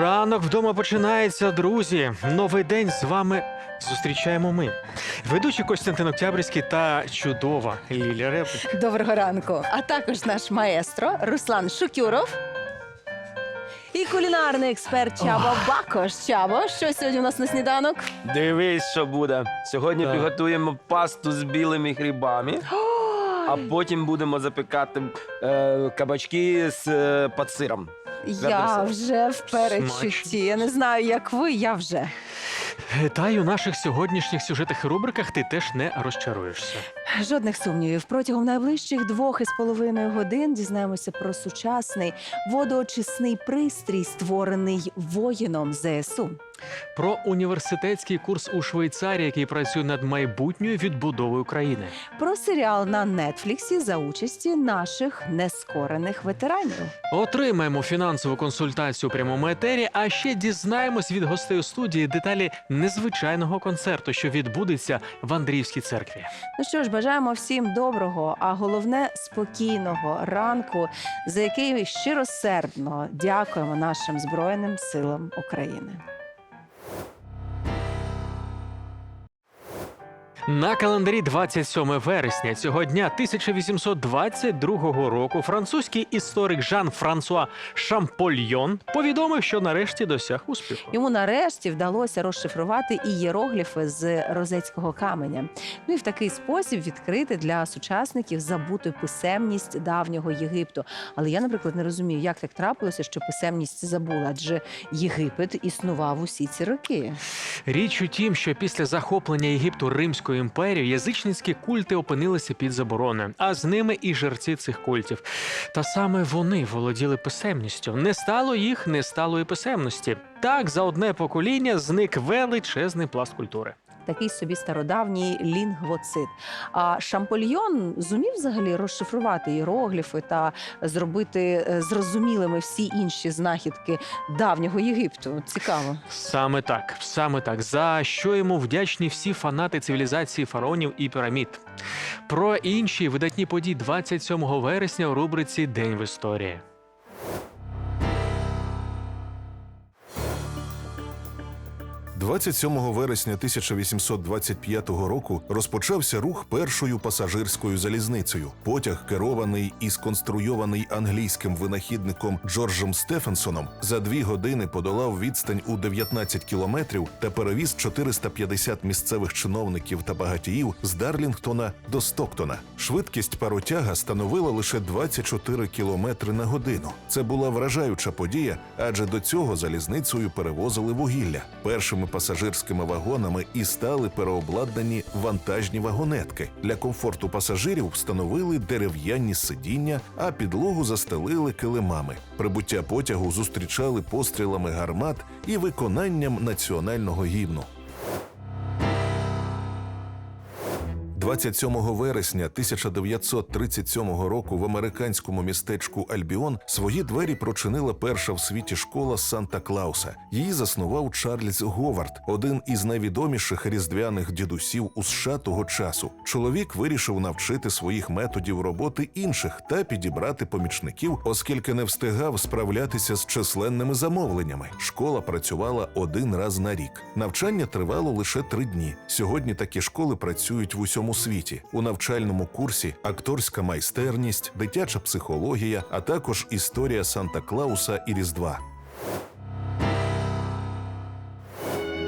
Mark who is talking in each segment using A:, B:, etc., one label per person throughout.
A: Ранок вдома починається, друзі. Новий день з вами зустрічаємо ми. Ведучі Костянтин Октябрьський та чудова Лілія Репич.
B: Доброго ранку. А також наш маестро Руслан Шукюров. І кулінарний експерт Чабо Бакош. Чабо, що сьогодні у нас на сніданок?
C: Дивись, що буде. Сьогодні
A: Так.
C: приготуємо пасту з білими грибами, а потім будемо запікати е, кабачки з е, під сиром.
B: Я вже в передчутті. Я не знаю, як ви, я вже.
A: Та й у наших сьогоднішніх сюжетах і рубриках ти теж не розчаруєшся.
B: Жодних сумнівів. Протягом найближчих двох із половиною годин дізнаємося про сучасний водоочисний пристрій, створений воїном ЗСУ.
A: Про університетський курс у Швейцарії, який працює над майбутньою відбудовою країни.
B: Про серіал на Нетфліксі за участі наших нескорених ветеранів.
A: Отримаємо фінансову консультацію у прямому етері, а ще дізнаємось від гостей у студії деталі незвичайного концерту, що відбудеться в Андріївській церкві.
B: Ну що ж, бажаємо всім доброго, а головне спокійного ранку, за який щиросердно дякуємо нашим збройним силам України.
A: На календарі 27 вересня цього дня 1822 року французький історик Жан Франсуа Шампольйон повідомив, що нарешті досяг успіху.
B: Йому нарешті вдалося розшифрувати і єрогліфи з розецького каменя. Ну і в такий спосіб відкрити для сучасників забуту писемність давнього Єгипту. Але я, наприклад, не розумію, як так трапилося, що писемність забула, адже Єгипет існував усі ці роки.
A: Річ у тім, що після захоплення Єгипту Римською імперією язичницькі культи опинилися під забороною, а з ними і жерці цих культів. Та саме вони володіли писемністю. Не стало їх, не стало і писемності. Так за одне покоління зник величезний пласт культури.
B: Такий собі стародавній лінгвоцит. А Шампольйон зумів взагалі розшифрувати іерогліфи та зробити е, зрозумілими всі інші знахідки давнього Єгипту. Цікаво.
A: Саме так, саме так. За що йому вдячні всі фанати цивілізації фараонів і пірамід. Про інші видатні події 27 вересня у рубриці День в історії.
D: – 27 вересня 1825 року розпочався рух першою пасажирською залізницею. Потяг, керований і сконструйований англійським винахідником Джорджем Стефенсоном, за дві години подолав відстань у 19 кілометрів та перевіз 450 місцевих чиновників та багатіїв з Дарлінгтона до Стоктона. Швидкість паротяга становила лише 24 кілометри на годину. Це була вражаюча подія, адже до цього залізницею перевозили вугілля. Першими пасажирськими вагонами і стали переобладнані вантажні вагонетки. Для комфорту пасажирів встановили дерев'яні сидіння, а підлогу застелили килимами. Прибуття потягу зустрічали пострілами гармат і виконанням національного гімну. 27 вересня 1937 року в американському містечку Альбіон свої двері прочинила перша в світі школа Санта Клауса. Її заснував Чарльз Говард, один із найвідоміших різдвяних дідусів у США того часу. Чоловік вирішив навчити своїх методів роботи інших та підібрати помічників, оскільки не встигав справлятися з численними замовленнями. Школа працювала один раз на рік. Навчання тривало лише три дні. Сьогодні такі школи працюють в усьому світі. У навчальному курсі акторська майстерність, дитяча психологія, а також історія Санта Клауса і Різдва.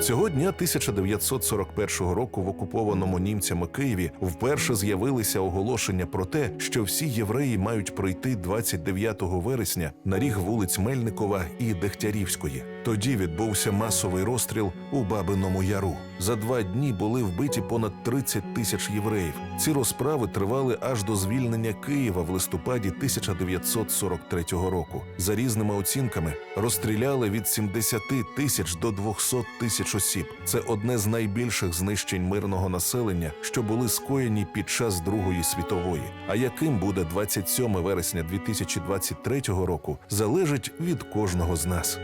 D: Цього дня 1941 року в окупованому німцями Києві вперше з'явилися оголошення про те, що всі євреї мають пройти 29 вересня на ріг вулиць Мельникова і Дегтярівської. Тоді відбувся масовий розстріл у Бабиному Яру. За два дні були вбиті понад 30 тисяч євреїв. Ці розправи тривали аж до звільнення Києва в листопаді 1943 року. За різними оцінками розстріляли від 70 тисяч до 200 тисяч осіб. Це одне з найбільших знищень мирного населення, що були скоєні під час Другої світової. А яким буде 27 вересня 2023 року, залежить від кожного з нас.